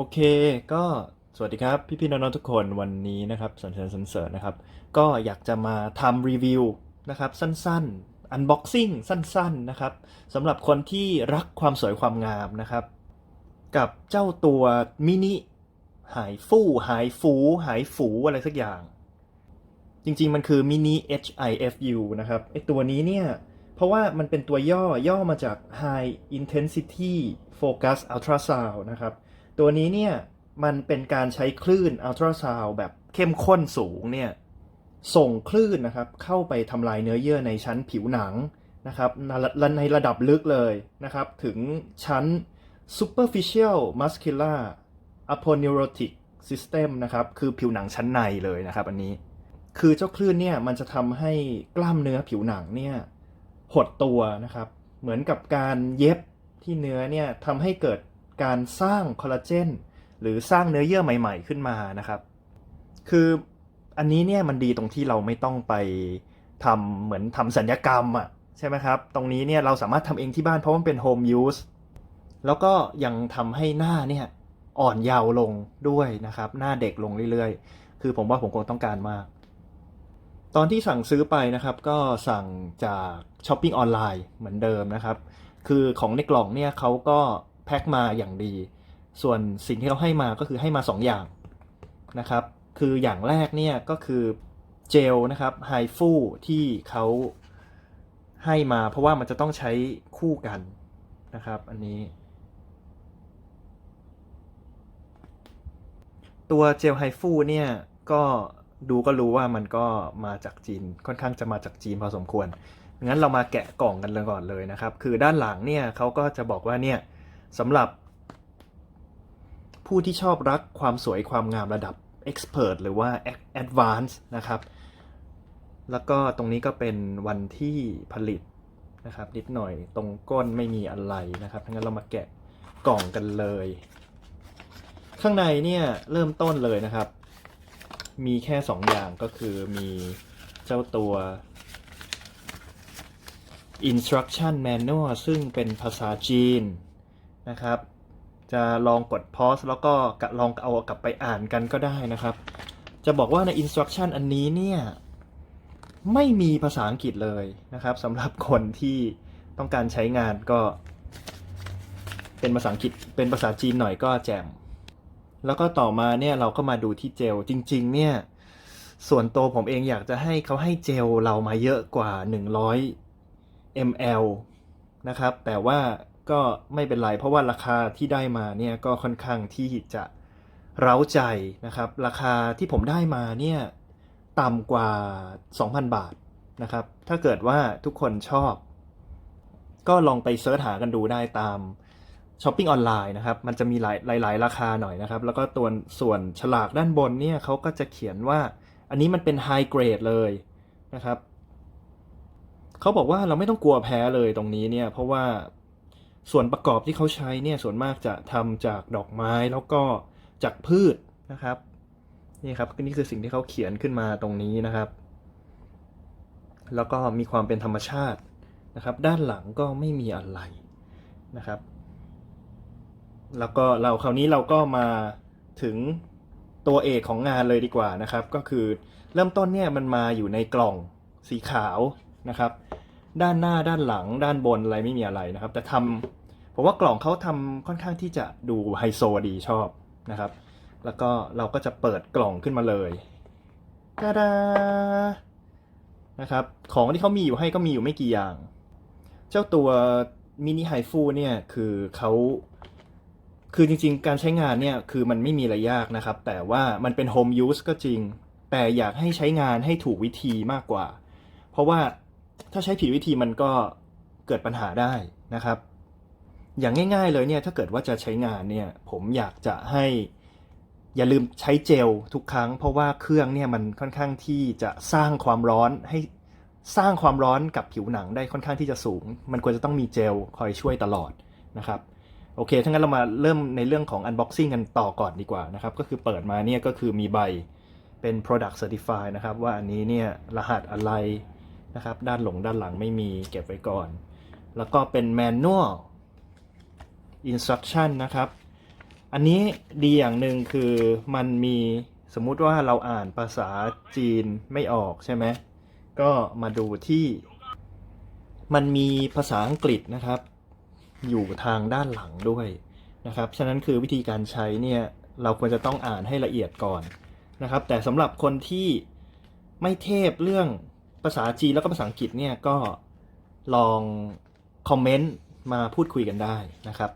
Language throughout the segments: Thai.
โอเคก็สวัสดีครับพี่พี่ๆน้องๆทุกคนวันนี้นะครับสันเสริญสันเสริญนะครับ ก็อยากจะมาทำรีวิวนะครับสั้นๆ unboxing สั้นๆนะครับสำหรับคนที่รักความสวยความงามนะครับ กับเจ้าตัวมินิหายฟู่หายฟู หายฝูอะไรสักอย่าง จริงๆมันคือมินิ HIFU นะครับไอตัวนี้เนี่ย เพราะว่ามันเป็นตัวย่อย่อมาจาก High Intensity Focus Ultrasound นะครับ ตัวนี้เนี่ยมันเป็นการใช้คลื่นอัลตราซาวแบบเข้มข้นสูงเนี่ยส่งคลื่นนะครับเข้าไปทำลายเนื้อเยื่อในชั้นผิวหนังนะครับในในระดับลึกเลยนะครับ ถึงชั้น superficial muscular aponeurotic system นะครับ คือผิวหนังชั้นในเลยนะครับ อันนี้ คือเจ้าคลื่นเนี่ยมันจะทำให้กล้ามเนื้อผิวหนังเนี่ยหดตัวนะครับ เหมือนกับการเย็บที่เนื้อเนี่ยทำให้เกิด การสร้างคอลลาเจนหรือสร้างเนื้อเยื่อใหม่ ๆ ขึ้นมานะครับ คืออันนี้เนี่ยมันดีตรงที่เราไม่ต้องไปทำเหมือนทำสัญญกรรมอะใช่ไหมครับ ตรงนี้เนี่ยเราสามารถทำเองที่บ้านเพราะมันเป็นโฮมยูสแล้วก็ยังทำให้หน้าเนี่ยอ่อนเยาว์ลงด้วยนะครับ หน้าเด็กลงเรื่อยๆ คือผมว่าผมคงต้องการมาก ตอนที่สั่งซื้อไปนะครับ ก็สั่งจากช้อปปิ้งออนไลน์เหมือนเดิมนะครับ คือของในกล่องเนี่ยเขาก็ แพ็คมาอย่างดี ส่วนสิ่งที่เขาให้มาก็คือให้มา 2 อย่างนะครับ คืออย่างแรกเนี่ยก็คือเจลนะครับไฮฟูที่เขาให้มาเพราะว่ามันจะต้องใช้คู่กันนะครับ อันนี้ ตัวเจลไฮฟูเนี่ยก็ดูก็รู้ว่ามันก็มาจากจีนค่อนข้างจะมาจากจีนพอสมควรงั้นเรามาแกะกล่องกันเลยก่อนเลยนะครับ คือด้านหลังเนี่ยเขาก็จะบอกว่าเนี่ย สำหรับ ผู้ที่ชอบรักความสวยความงามระดับ Expert หรือว่า Advanced นะครับ แล้วก็ตรงนี้ก็เป็นวันที่ผลิตนะครับนิดหน่อยตรงก้นไม่มีอะไรนะครับงั้นเรามาแกะกล่องกันเลย ข้างในเนี่ยเริ่มต้นเลยนะครับ มีแค่ 2 อย่างก็คือมีเจ้าตัว instruction manual ซึ่งเป็นภาษาจีน นะครับ จะลองกด pause แล้วก็กลองเอากลับไปอ่านกันก็ได้นะครับ จะบอกว่าใน instruction อันนี้เนี่ยไม่มีภาษาอังกฤษเลยนะครับสำหรับคนที่ต้องการใช้งานก็เป็นภาษาอังกฤษเป็นภาษาจีนหน่อยก็แจม แล้วก็ต่อมาเนี่ยเราก็มาดูที่เจลจริง ๆ เนี่ยส่วนตัวผมเองอยากจะให้เขาให้เจลเรามาเยอะกว่า 100 ml นะครับ แต่ว่า ก็ไม่เป็นไรเพราะว่าราคาที่ได้มาเนี่ยก็ค่อนข้างที่จะเร้าใจนะครับ ราคาที่ผมได้มาเนี่ยต่ำกว่า 2,000 บาทนะครับ ถ้าเกิดว่าทุกคนชอบ ก็ลองไปเสิร์ชหากันดูได้ตามช้อปปิ้งออนไลน์นะครับ มันจะมีหลายหลายหลายราคาหน่อยนะครับ แล้วก็ตัวส่วนฉลากด้านบนเนี่ยเขาก็จะเขียนว่า อันนี้มันเป็นไฮเกรดเลยนะครับเขาบอกว่าเราไม่ต้องกลัวแพ้เลยตรงนี้เนี่ย เพราะว่า ส่วนประกอบที่เขาใช้เนี่ยส่วนมากจะทำจากดอกไม้แล้วก็จากพืชนะครับนี่ครับนี่คือสิ่งที่เขาเขียนขึ้นมาตรงนี้นะครับ แล้วก็มีความเป็นธรรมชาตินะครับ ด้านหลังก็ไม่มีอะไรนะครับ แล้วก็เราคราวนี้เราก็มาถึงตัวเอกของงานเลยดีกว่านะครับ ก็คือเริ่มต้นเนี่ยมันมาอยู่ในกล่องสีขาวนะครับ ด้านหน้าด้านหลัง ด้านบนอะไรไม่มีอะไรนะครับ แต่ทำผมว่ากล่องเขาทำค่อนข้างที่จะดูไฮโซดีชอบนะครับ แล้วก็เราก็จะเปิดกล่องขึ้นมาเลยตาดานะครับ ของที่เขามีอยู่ให้ก็มีอยู่ไม่กี่อย่าง เจ้าตัวมินิไฮฟูเนี่ยคือเขาคือจริงๆ การใช้งานเนี่ยคือมันไม่มีอะไรยากนะครับ แต่ว่ามันเป็นโฮมยูสก็จริง แต่อยากให้ใช้งานให้ถูกวิธีมากกว่า เพราะว่า ถ้าใช้ผิดวิธีมันก็เกิดปัญหาได้นะครับ อย่างง่ายๆเลยเนี่ยถ้าเกิดว่าจะใช้งานเนี่ยผมอยากจะให้อย่าลืมใช้เจลทุกครั้ง เพราะว่าเครื่องเนี่ยมันค่อนข้างที่จะสร้างความร้อนให้สร้างความร้อนกับผิวหนังได้ค่อนข้างที่จะสูง มันควรจะต้องมีเจลคอยช่วยตลอดนะครับโอเคถ้างั้นเรามาเริ่มในเรื่องของ unboxing กันต่อก่อนดีกว่านะครับ ก็คือเปิดมาเนี่ยก็คือมีใบเป็น product certified นะครับ ว่าอันนี้เนี่ยรหัสอะไร นะครับ ด้านหลงด้านหลังไม่มีเก็บไว้ก่อน แล้วก็เป็น manual instruction นะครับ อันนี้ดีอย่างหนึ่งคือมันมีสมมุติว่าเราอ่านภาษาจีนไม่ออกใช่ไหมก็มาดูที่ มันมีภาษาอังกฤษนะครับ อยู่ทางด้านหลังด้วยนะครับ ฉะนั้นคือวิธีการใช้เนี่ยเราควรจะต้องอ่านให้ละเอียดก่อนนะครับ แต่สำหรับคนที่ไม่เทพเรื่อง ภาษาจีนแล้วก็ภาษาอังกฤษเนี่ยก็ลองคอมเมนต์มาพูดคุยกันได้นะครับ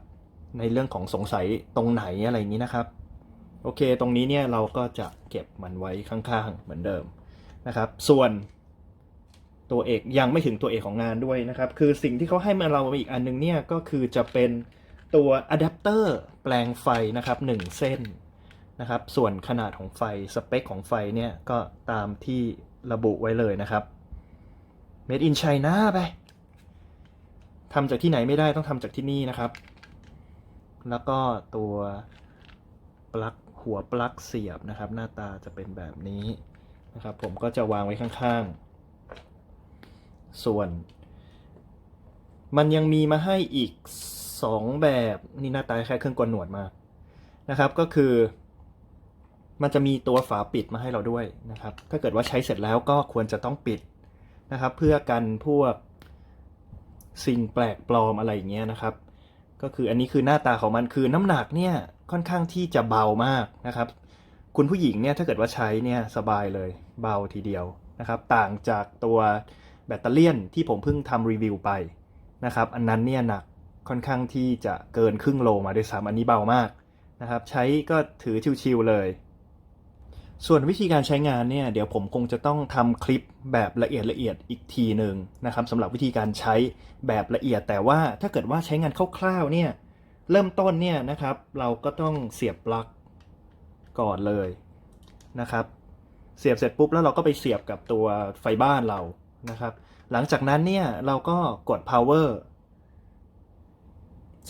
ในเรื่องของสงสัยตรงไหนอะไรอย่างนี้นะครับ โอเค ตรงนี้เนี่ยเราก็จะเก็บมันไว้ข้างๆเหมือนเดิมนะครับ ส่วนตัวเอกยังไม่ถึงตัวเอกของงานด้วยนะครับ คือสิ่งที่เขาให้มาเราอีกอันนึงเนี่ยก็คือจะเป็นตัวอะแดปเตอร์แปลงไฟนะครับหนึ่งเส้นนะครับ ส่วนขนาดของไฟสเปคของไฟเนี่ยก็ตามที่ระบุไว้เลยนะครับ made in China ไปทำจากที่ไหนไม่ได้ต้องทำจากที่นี่นะครับ แล้วก็ตัวปลั๊กหัวปลั๊กเสียบนะครับ หน้าตาจะเป็นแบบนี้นะครับ ผมก็จะวางไว้ข้างๆ ส่วน มันยังมีมาให้อีก 2 แบบนี่หน้าตาแคล้ายเครื่องกลหนวดมานะครับ ก็คือ มันจะมีตัวฝาปิดมาให้เราด้วยนะครับ ถ้าเกิดว่าใช้เสร็จแล้วก็ควรจะต้องปิด นะครับ เพื่อกันพวกสิ่งแปลกปลอมอะไรอย่างเงี้ยนะครับ ก็คืออันนี้คือหน้าตาของมันคือน้ำหนักเนี่ยค่อนข้างที่จะเบามากนะครับ คุณผู้หญิงเนี่ยถ้าเกิดว่าใช้เนี่ยสบายเลยเบาทีเดียวนะครับ ต่างจากตัวแบตเตอรี่นที่ผมเพิ่งทำรีวิวไปนะครับ อันนั้นเนี่ยหนักค่อนข้างที่จะเกินครึ่งโลมาด้วยซ้ำอันนี้เบามากนะครับ ใช้ก็ถือชิวๆเลย ส่วนวิธีการใช้งานเนี่ยเดี๋ยวผมคงจะต้องทำคลิปแบบละเอียดละเอียดอีกทีหนึ่งนะครับสำหรับวิธีการใช้แบบละเอียด แต่ว่าถ้าเกิดว่าใช้งานคร่าวๆเนี่ยเริ่มต้นเนี่ยนะครับเราก็ต้องเสียบปลั๊กก่อนเลยนะครับเสียบเสร็จปุ๊บแล้วเราก็ไปเสียบกับตัวไฟบ้านเรานะครับ หลังจากนั้นเนี่ยเราก็กด power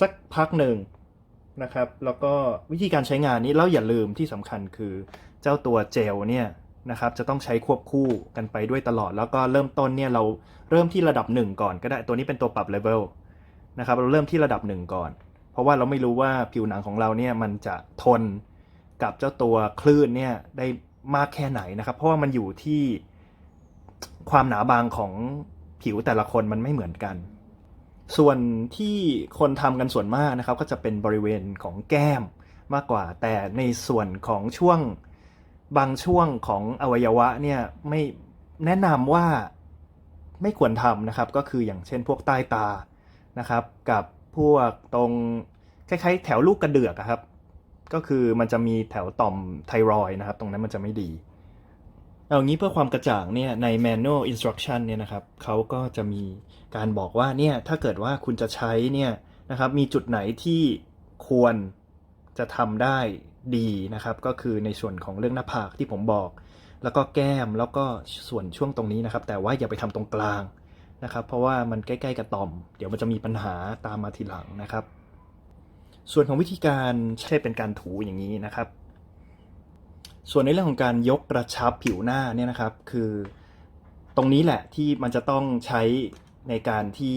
สักพักหนึ่งนะครับ แล้วก็วิธีการใช้งานนี้เราอย่าลืมที่สำคัญคือ เจ้าตัวเจลเนี่ยนะครับจะต้องใช้ควบคู่กันไปด้วยตลอด แล้วก็เริ่มต้นเนี่ยเราเริ่มที่ระดับ 1 ก่อนก็ได้ตัวนี้เป็นตัวปรับเลเวลนะครับเราเริ่มที่ระดับ 1 ก่อน เพราะว่าเราไม่รู้ว่าผิวหนังของเราเนี่ยมันจะทนกับเจ้าตัวคลื่นเนี่ยได้มากแค่ไหนนะครับ เพราะว่ามันอยู่ที่ความหนาบางของผิวแต่ละคนมันไม่เหมือนกัน ส่วนที่คนทำกันส่วนมากนะครับ ก็จะเป็นบริเวณของแก้มมากกว่า แต่ในส่วนของช่วง บางช่วงของอวัยวะเนี่ยไม่แนะนำว่าไม่ควรทำนะครับ ก็คืออย่างเช่นพวกใต้ตานะครับ กับพวกตรงคล้ายๆ แถวลูกกระเดือกครับ ก็คือมันจะมีแถวต่อมไทรอยนะครับ ตรงนั้นมันจะไม่ดี เอางี้เพื่อความกระจ่างเนี่ยใน manual instruction เนี่ยนะครับเขาก็จะมีการบอกว่าเนี่ยถ้าเกิดว่าคุณจะใช้เนี่ยนะครับมีจุดไหนที่ควรจะทำได้ ดีนะครับก็คือในส่วนของเรื่องหน้าผากที่ผมบอก แล้วก็แก้มแล้วก็ส่วนช่วงตรงนี้นะครับ แต่ว่าอย่าไปทำตรงกลางนะครับ เพราะว่ามันใกล้ๆกับต่อม เดี๋ยวมันจะมีปัญหาตามมาทีหลังนะครับ ส่วนของวิธีการใช่เป็นการถูอย่างนี้นะครับ ส่วนในเรื่องของการยกกระชับผิวหน้าเนี่ยนะครับ คือตรงนี้แหละที่มันจะต้องใช้ในการที่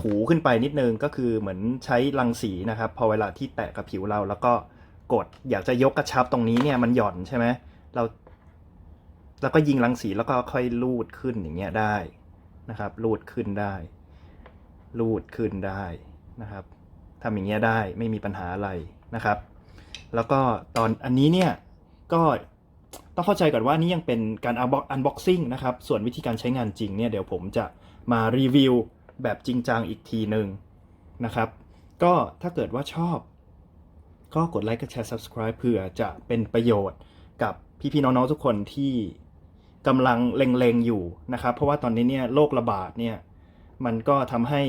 ถูขึ้นไปนิดนึงก็คือเหมือนใช้รังสีนะครับ พอเวลาที่แตะกับผิวเราแล้วก็ กด อยากจะยกกระชับตรงนี้เนี่ยมันหย่อนใช่ไหมเราแล้วก็ยิงรังสีแล้วก็ค่อยลูดขึ้นอย่างเงี้ยได้นะครับ ลูดขึ้นได้ ลูดขึ้นได้นะครับทำอย่างเงี้ยได้ไม่มีปัญหาอะไรนะครับ แล้วก็ตอนอันนี้เนี่ยก็ต้องเข้าใจก่อนว่านี่ยังเป็นการอันบ็อกซิ่งนะครับ ส่วนวิธีการใช้งานจริงเนี่ยเดี๋ยวผมจะมารีวิวแบบจริงจังอีกทีหนึ่งนะครับ ก็ถ้าเกิดว่าชอบ ก็กดไลค์กดแชร์ subscribe เพื่อจะเป็นประโยชน์กับพี่ๆน้องๆทุกคนที่กำลังเล็งๆอยู่นะครับ เพราะว่าตอนนี้เนี่ยโรคระบาดเนี่ยมันก็ทำให้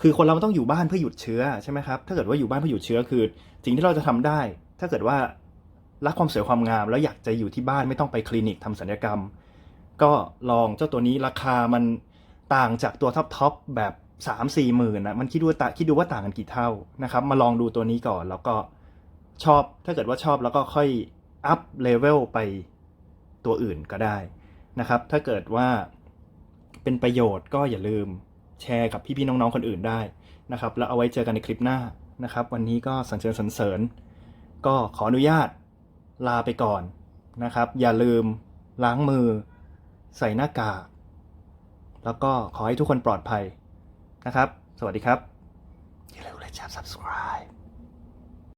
คือคนเราต้องอยู่บ้านเพื่อหยุดเชื้อใช่ไหมครับถ้าเกิดว่าอยู่บ้านเพื่อหยุดเชื้อคือ สิ่งที่เราจะทำได้ ถ้าเกิดว่ารักความสวยความงาม แล้วอยากจะอยู่ที่บ้านไม่ต้องไปคลินิกทำศัลยกรรม ก็ลองเจ้าตัวนี้ราคามันต่างจากตัวท็อปท็อปแบบ สามสี่หมื่นนะมันคิดดูต่คิดดูว่าต่างกันกี่เท่านะครับ มาลองดูตัวนี้ก่อนแล้วก็ชอบถ้าเกิดว่าชอบแล้วก็ค่อยอัพเลเวลไปตัวอื่นก็ได้นะครับ ถ้าเกิดว่าเป็นประโยชน์ก็อย่าลืมแชร์กับพี่ๆน้องๆคนอื่นได้นะครับ แล้วเอาไว้เจอกันในคลิปหน้านะครับ วันนี้ก็สันเชิญสันเสริญ ก็ขออนุญาตลาไปก่อนนะครับ อย่าลืมล้างมือ ใส่หน้ากากแล้วก็ขอให้ทุกคนปลอดภัย นะครับ สวัสดีครับอย่าลืมเลค์แชร์ subscribe